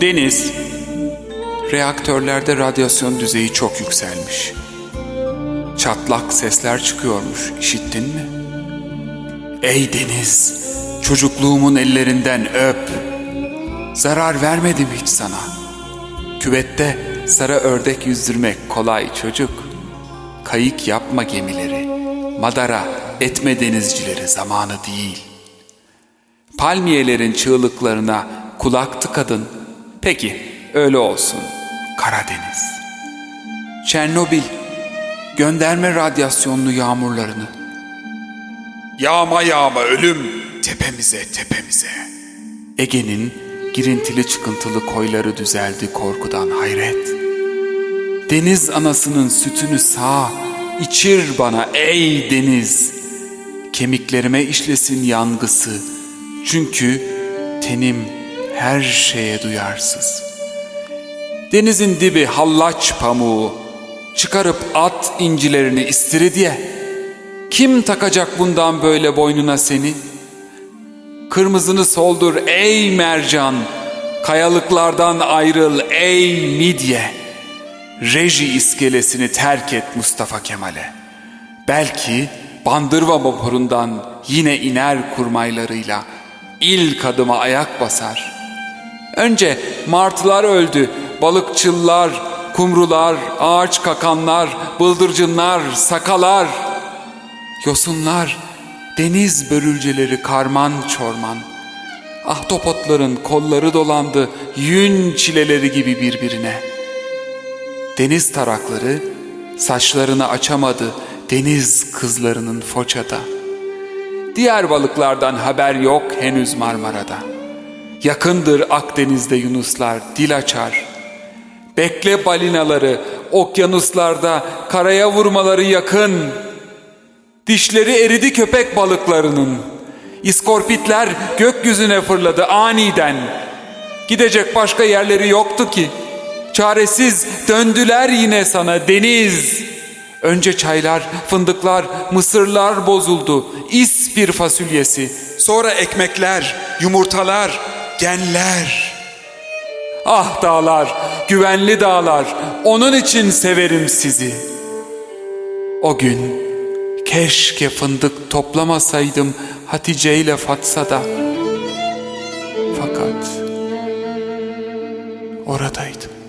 Deniz, reaktörlerde radyasyon düzeyi çok yükselmiş. Çatlak sesler çıkıyormuş, işittin mi? Ey deniz, çocukluğumun ellerinden öp. Zarar vermedim hiç sana. Küvette sarı ördek yüzdürmek kolay çocuk. Kayık yapma gemileri, madara etme denizcileri zamanı değil. Palmiyelerin çığlıklarına kulak tıkadın. Peki, öyle olsun. Karadeniz. Çernobil, gönderme radyasyonlu yağmurlarını. Yağma yağma ölüm tepemize tepemize. Ege'nin girintili çıkıntılı koyları düzeldi korkudan hayret. Deniz anasının sütünü sağ, içir bana ey deniz. Kemiklerime işlesin yangısı. Çünkü tenim her şeye duyarsız. Denizin dibi hallaç pamuğu. Çıkarıp at incilerini istiridye. Kim takacak bundan böyle boynuna seni? Kırmızını soldur ey mercan. Kayalıklardan ayrıl ey midye. Reji iskelesini terk et Mustafa Kemal'e. Belki Bandırma vapurundan yine iner kurmaylarıyla ilk adıma ayak basar. Önce martılar öldü, balıkçıllar, kumrular, ağaç kakanlar, bıldırcınlar, sakalar, yosunlar, deniz börülceleri karman çorman. Ahtapotların kolları dolandı yün çileleri gibi birbirine. Deniz tarakları saçlarını açamadı deniz kızlarının foçada. Diğer balıklardan haber yok henüz Marmara'da. Yakındır Akdeniz'de yunuslar dil açar. Bekle balinaları okyanuslarda karaya vurmaları yakın. Dişleri eridi köpek balıklarının. İskorpitler gökyüzüne fırladı aniden. Gidecek başka yerleri yoktu ki. Çaresiz döndüler yine sana deniz. Önce çaylar, fındıklar, mısırlar bozuldu. İspir fasulyesi. Sonra ekmekler, yumurtalar, genler. Ah dağlar, güvenli dağlar. Onun için severim sizi. O gün keşke fındık toplamasaydım Hatice ile Fatsa'da. Fakat oradaydım.